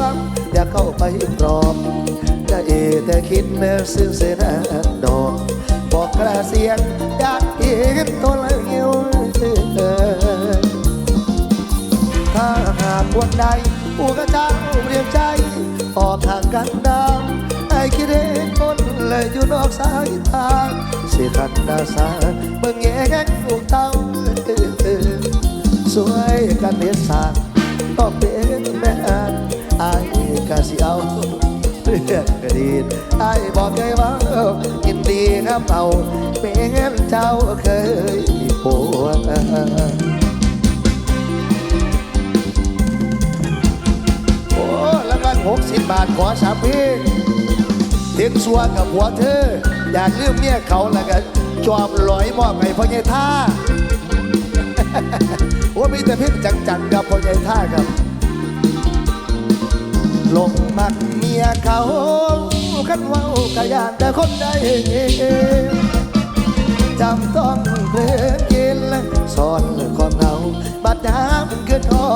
วังอยากเข้าไปปลอมจะเอแต่คิดแม้ซื่อเสนาดอกบอกกระเสียงอยากเห็นตัวละเงี้ยวเออถ้าหากวันใดผู้กระเจ้าเปลี่ยนใจ ออกทางกันดาวไอ้คิดเห็นคนเลยอยู่นอกสายตาสิทันดาสาเบิ่งแง่งลูกเต้าสวยกันเด็ดสาต้องเป็นแม่อัน ไอ้กะสิเอาเรื่องกระดีไอ้บอกไงว่ายินดีครับเอาเป็นเจ้าเคยมีผัวโอ้แล้วก็หกสิบบาทขอสามพี่ถึงสัวกับหัวเธอ อยากลืมเมียเขาแล้วก็จอบลอยมอบให้พ่อใหญ่ท่าว่ามีแต่เพี่จังๆกับพ่อใหญ่ท่าครับ ลงมักเมียเขาคันว้ากะยานแต่คนใดจำต้องเพลินกินสอนความเหงาบัดน้ำขึ้นอ่อ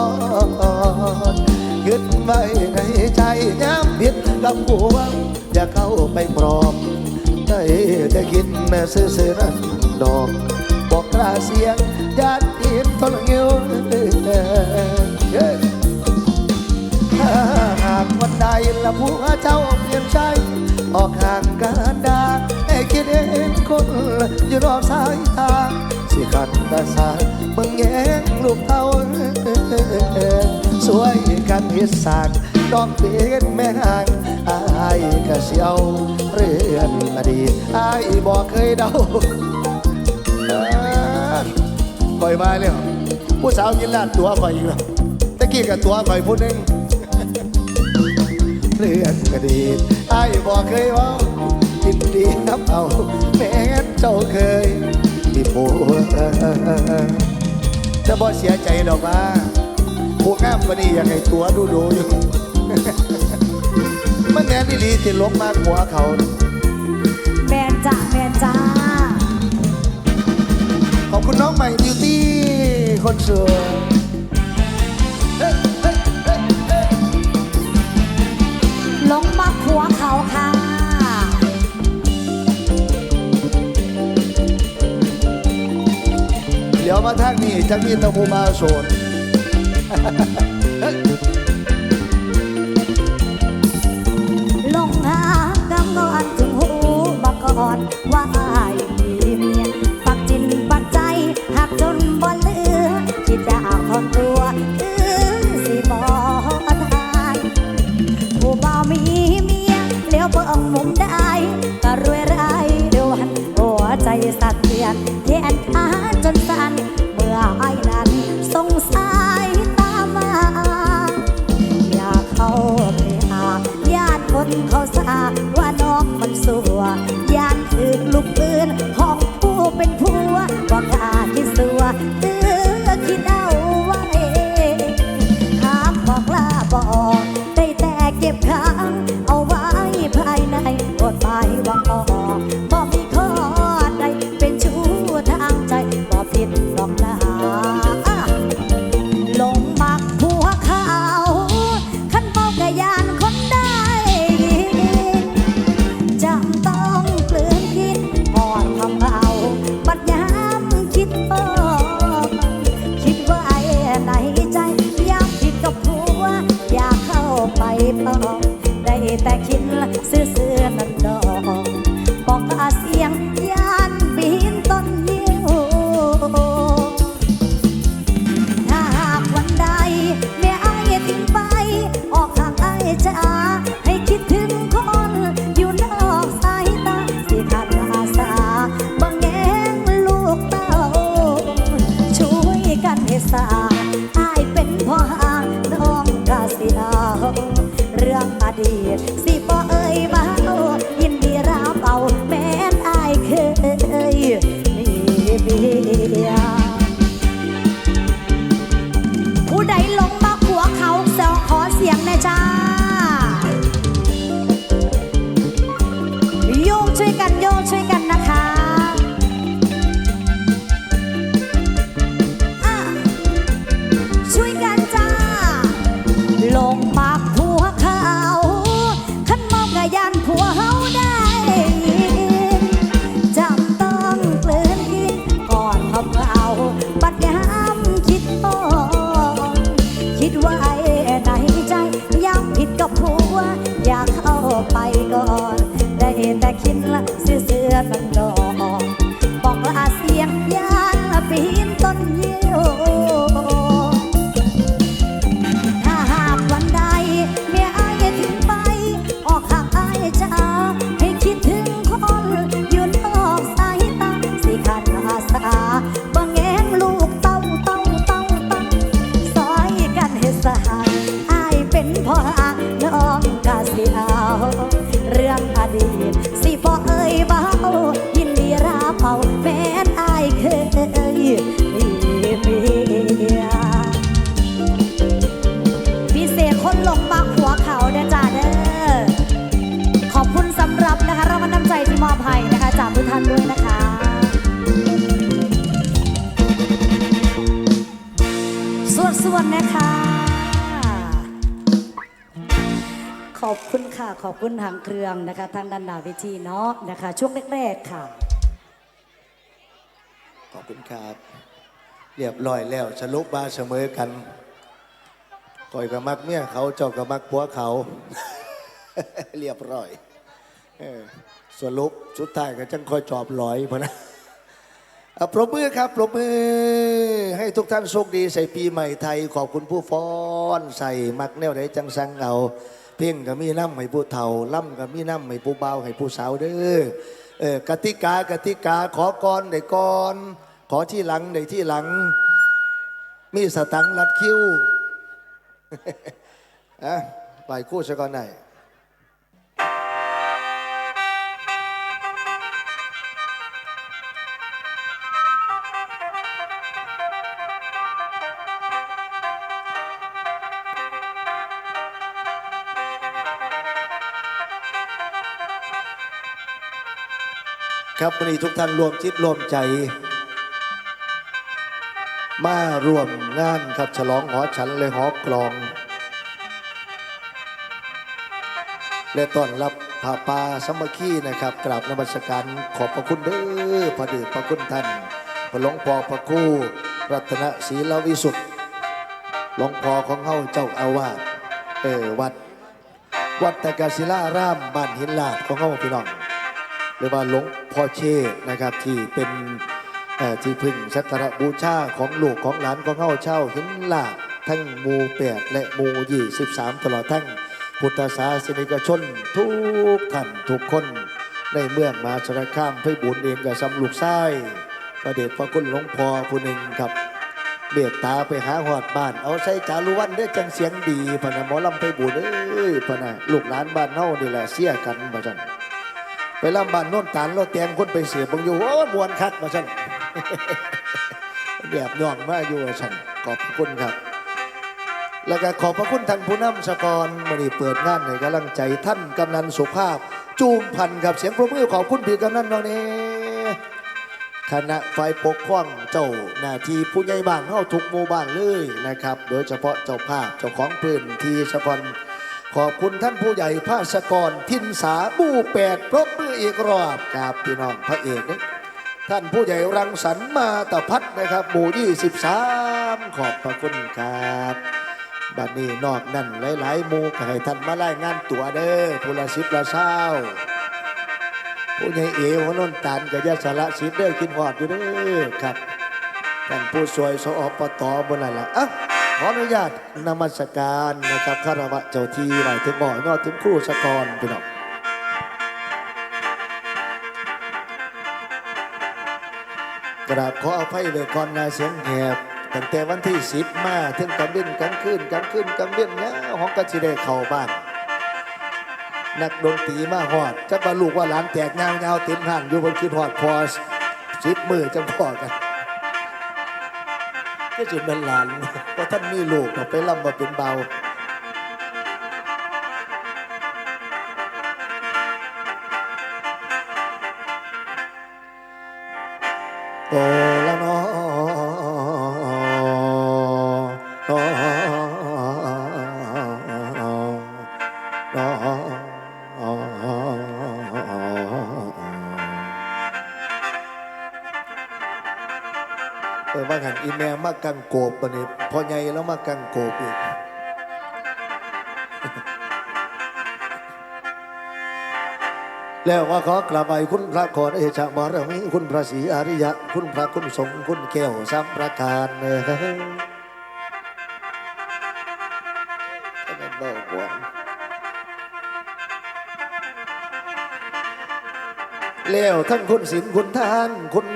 นขึ้นไว้ในใจย้ำผิดกับหัวอย่าเข้าไปปลอบได้แต่คิดแม่ซื่อๆนั้นดอกบอกกล้าเสียงญาติอินทนเงียวเฮ้ยถ้าหากวัน ใดละผู้เจ้าเปลี่ยนใจ ออกห่างกันดาให้คิดเห็นคนอยู่รอบสายตาสิขัดตาสาเบิ่งแยงลูกเต้าสวยกันเฮ็ดสางต้องเป็นแม่ห่างอายก็เสียวเรื่องอดีตอายบอกเคยเดาปล่อยมาเลยผู้สาวกินลาดตัวคอยอีกแล้วตะกี้กับตัวคอยผู้หนึง เรื่องกระดีไอ้บอกเคยว่ายินดีนับเอาแม้เจ้าเคยมีผัวจะบ่เสียใจดอกว่าผู้งามกว่านี้อยากให้ตัวดูดูอยู่มันแน่นี่ลีที่ลบมากหัวเขาแมนจ้าแมนจ้าขอบคุณน้องใหม่บิวตี้คนสวย ลงมาผัวเขาค่ะเดี๋ยวมาทางนี้จะมีตะมูมาโซนลงหากำนอนถึงหูบอกก่อนว่าอายมีเมียปักจินปักใจหักจนบ่เหลือคิดดาวทอนตัว ใจสัตเทียนเทียนอาจนสา แต่คิดละซื่อ see it. ต้นเยี่ยว คุณทางเครื่องนะคะทางดันดาเวิธีเนาะนะคะ ช่วงแรกๆค่ะ ขอบคุณครับ เรียบร้อยแล้วสรุปมาเสมอกันก่อยกับมักเมียเขาเจ้ากับมักผัวเขา เรียบร้อยสรุปสุดท้ายก็จังคอยจอบลอยพอนะอะปรบมือครับปรบมือให้ทุกท่านโชคดีใส่ปีใหม่ไทย ขอบคุณผู้ฟ้อน ใส่มักแนวไหนจังสังเอา เพ่งก็มีน้ำให้ผู้เฒ่าล่ำก็มีน้ำให้ผู้เบาให้ผู้สาวเด้อเออกติกากติกาขอก่อนได้ก่อน ขอที่หลังได้ที่หลัง มีสตังรัดคิ้วอะไปคู่ซะก่อนไหนอย ครับวันนี้ทุกท่านรวมจิตรวมใจ มารวมงานครับฉลองหอฉันเลยหอกลอง และต้อนรับผาปาสมัคคีนะครับกราบนมัสการขอบพระคุณเด้อพระเดชพระคุณท่านพระหลวงพ่อพระคู่รัตนศรีลวิสุทธิ์หลวงพ่อของเฮาเจ้าอาวาสเออวัด วัดตะกาศิลารามบ้านหินลาดของเฮาพี่น้อง รือว่าหลวงพ่อเชษนะครับที่เป็นที่พึ่งสักการะบูชาของลูกของหลานของเฮาเช่าหินหลาดทั้งมูแปดและมูยี่สิบสามตลอดทั้งพุทธศาสนิกชนทุกท่านทุกคนในเมืองมาสารคามเพื่อบุญเองกับสำลูกไส้ประเดชพระคุณหลวงพ่อผู้หนึ่งครับเบียดตาไปหาหอดบ้าน เอาใส่จารุวันได้อจังเสียงดีพนะหมอลำไปบุญเอ้ยพนะลูกหลานบ้านเฮานี่แหละเสียกันมาจัน ไปลำบานโน่นตานเราแตงคนไปเสียบังอยู่โอ้มวนคักมาฉันแบบย่องมาอยู่ฉันขอบพระคุณครับ แล้วก็ขอบพระคุณท่านผู้นำสกรมานีเปิดงานให้กำลังใจท่านกำนันสุภาพ จูมพันครับเสียงปรบมือขอบคุณพี่กำนันเนาะนี่คณะฝ่ายปกครองเจ้าหน้าที่ผู้ใหญ่บ้านเข้าทุกหมู่บ้านเลยนะครับ โดยเฉพาะเจ้าภาพเจ้าของพื้นที่สกร ขอบคุณท่านผู้ใหญ่ภาสกรทินสาบูแปดปรบมืออีกรอบครับพี่น้องพระเอกนะท่านผู้ใหญ่รังสรรค์มาตะพัดนะครับหมู่ยี่สิบสามขอบพระคุณครับบัดนี้นอกนั่นหลายๆหมู่ก็ให้ท่านมาไล่งานตัวเด้อผู้ละสิบละเศร้าผู้ใหญ่เอวหัวนนตานกับยาสละสิบเด้อกินหอดอยู่เด้อครับท่านผู้ช่วยสอปตอบนนั่นแหละอะ ขออนุญาตนมัสการนะครับคารวะเจ้าที่ไหวถึงบ่อนอดถึงครู่สกรพี่น้องกราบขออภัยเลยก่อนงาเสียงแหบตั้งแต่วันที่สิบมาถึงกำเว้นกลางคืนกลางคืนกลาเว้นเนี่ยห้องกระชิได้เข้าบ้านนักดนตรีมาหอดจักบาลูกว่าหลานแตกเงาเงาๆเต็มหันอยู่บนคืนหอดพอสิบมือจังพอกัน ก็จะเป็นหลานเพราะท่านมีลูกก็ไปลำมาเป็นเบา หันอีแมวมากังโกบปะนี่พอใหญ่แล้วมากังโกบอีกแล้วว่าขอกราบไหว้คุณพระขอเดชะบารมีคุณพระศรีอริยะ คุณพระคุณสงฆ์คุณแก้วสามประการเนยก็เป็นบอกว่าแล้วทั้งคุณศีลคุณทานคุณ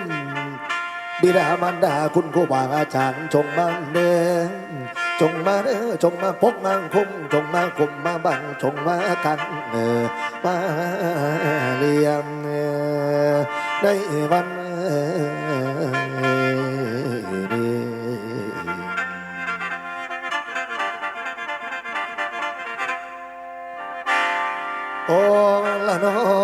บิดามารดาคุณครูบาอาจารย์จงมาเด้อจงมาเด้อจงมาปกมาคุ้มจงมาคุมมาบังจงมากันเออมาเลี้ยงในวันนี้โอ้ละนอนอ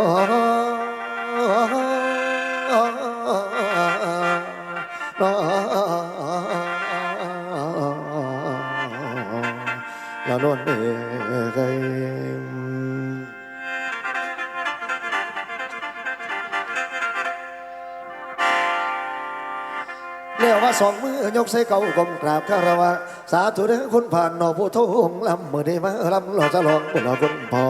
สองมือยกใส่เก่ากลมกราบคารวะ สาธุเด้อคุณผ่านนอผู้ทงลำมือได้มาลำหล่อจะลองบุญคุณพอ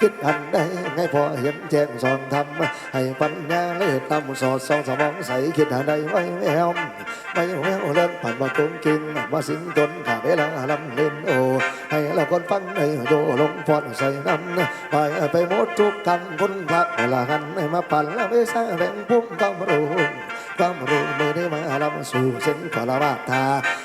คิดอันใดให้พอเห็นแจ้งสอนทำให้ปัญญาเลิศนำสอดสองสมองใสคิดอันใดไว้แววไม่แววเล่นผ่านมาตุ้งกินมาสิงตนขาเวลาลำเล่นโอให้เราคนฟังในโยลงพอดใส่น้ำไปไปหมดทุกกันคนพระลากันให้มาปั่นแล้วไม่ใช่แรงพุ่มต้องรู้ความรู้มือ เรามาสู่เส้นขวาละบาทา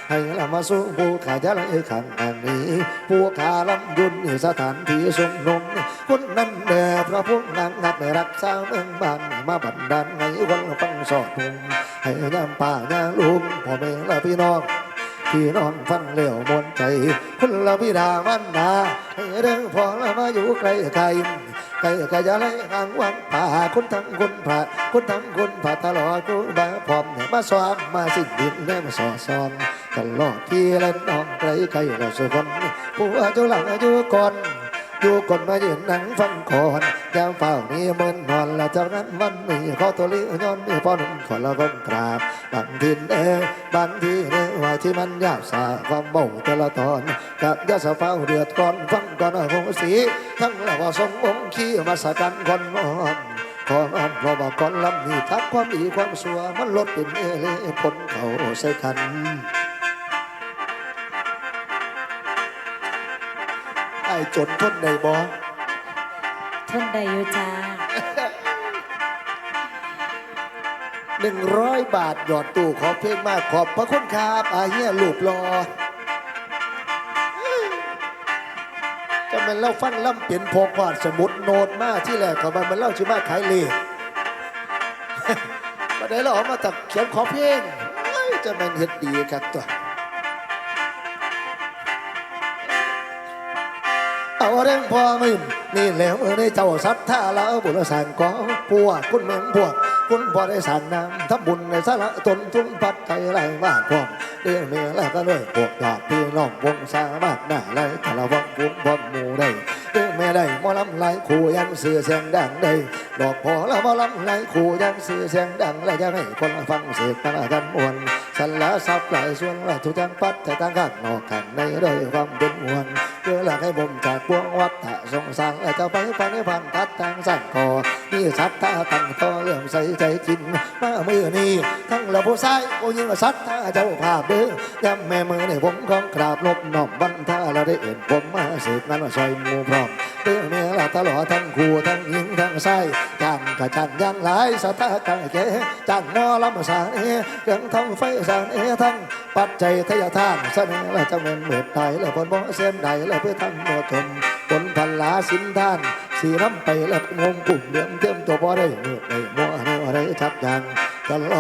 ให้เรามาสู้ผู้ขาจะละขังอันนี้ผู้ขาลำยุนสถานที่สมนมคนนั้นแด่พระพุทธนางนับในรักษาเมืองบ้านมาบันดาลให้วันฟังสอดุงให้ยามป่ายามลุงพ่อแม่และพี่น้องพี่น้องฟังเลี้ยวมวนใจคุณละพิดามันดาให้เรื่องพอละมาอยู่ไกลไกล ไกลกลจะไล่างวังป่าคุณทั้งคุณพระคุณทั้งคุณพระตลอดคุณบาพร้อมเนี่ยมาสวามมาสิ้นดินแน่มาสอดซ้อนตลอดที่เล่นน้องไกลไกลเราสุคนผู้เจ้าหลังอายุก่อน อยู่ก่อนมายืนหนังฟังก่อนยามเฝ้านี้มินนอนแล้วจากนั้นวันนี้ขอตัวเลี้ยย้อนนี่พ่อหนุ่มขอละก้มกราบบางทีเอ้บางทีเอ้ว่าที่มันยากสาความเบาแต่ละตอนกับยาสะเฝ้าเดือดก่อนฟังก่อนคงสีทั้งละว่าทรงองค์ขี้มาสกันก่อนมอมขอน้อมเพราะว่าก่อนลำนี้ทักความดีความสัวมันลดเป็นเอเลผลเขาใส่คัน จนทนในบ่ทนได้อยู่จ้าหนึ่งร้อยบาทหยอดตู้ขอเพลงมากขอบพระคุณครับอาเฮียลูกรอจะเป็นเล่าฟังล่ำเปลี่ยนพกวาดสมุดโนดมาที่แรกเขามันมันเล่าชิมาขายเลขมาได้เราเอามาตักเขียนขอเพลงเอ้ยจะเป็นเฮ็ดดีครับตัว เอาเรื่องพ่อมึงนี่แหล้วเมื่อในเจ้าสัทธาแล้วบุญสร้างก็ปวดคุณแม่งปวดคุณพ่อได้สร้างน้ำทับุญในสาระตนทุ่มปัดใจไรมากพร้อมเรื่องนี้แล้วก็รวยพวกญาติพี่น้องวงสามารถหน้าไรถ้าเราวังบุญบอหมู่ได้ เรื่อแม่ได้หมอลำไหลคู่ยังเสือเสียงดังได้ดอกพอล้วหมอลำไหลคู่ยังเสือเสียงดังและยังให้คนฟังเสียงกันกันมวนสันละสับหลายส่วนละทุกจังปัดแต่ต่างกันนอกกันในด้วยความเป็นห่วงเพื่อหลักให้ผมจากพวงวัดถะทรงสางและจะไปไปในฟังทัดทางสั่งคอนี่สัตตาตั้งต่อเรื่องใส่ใจกินมามือนี้ทั้งเราผู้ชายผู้หญิงสัตตาเจ้าภาพเด้อยำแม่มือในผมของกราบลบนอมบันทาเราได้เห็นผมมาเสกนั้นว่าซอยมูพร้อมเด้อเมียละตลอดทั้งคู่ทั้งหญิงทั้งชายจานกะจานอยังหลายสัตตากะเกจานนอลำสานเอเครื่องทองไฟสานเอทั้งปัจจัยทยทานเสน่ห์และจำเป็นเม็ดไทยและผลบ่เส้นใดและเพื่อทำโมชมผลพันลาสินทานสีน้ำไปและงงกลุ่มเดือมเทียมตัวบ่ได้เมื่อได้มัวเนื้อได้ชัดยังตลอด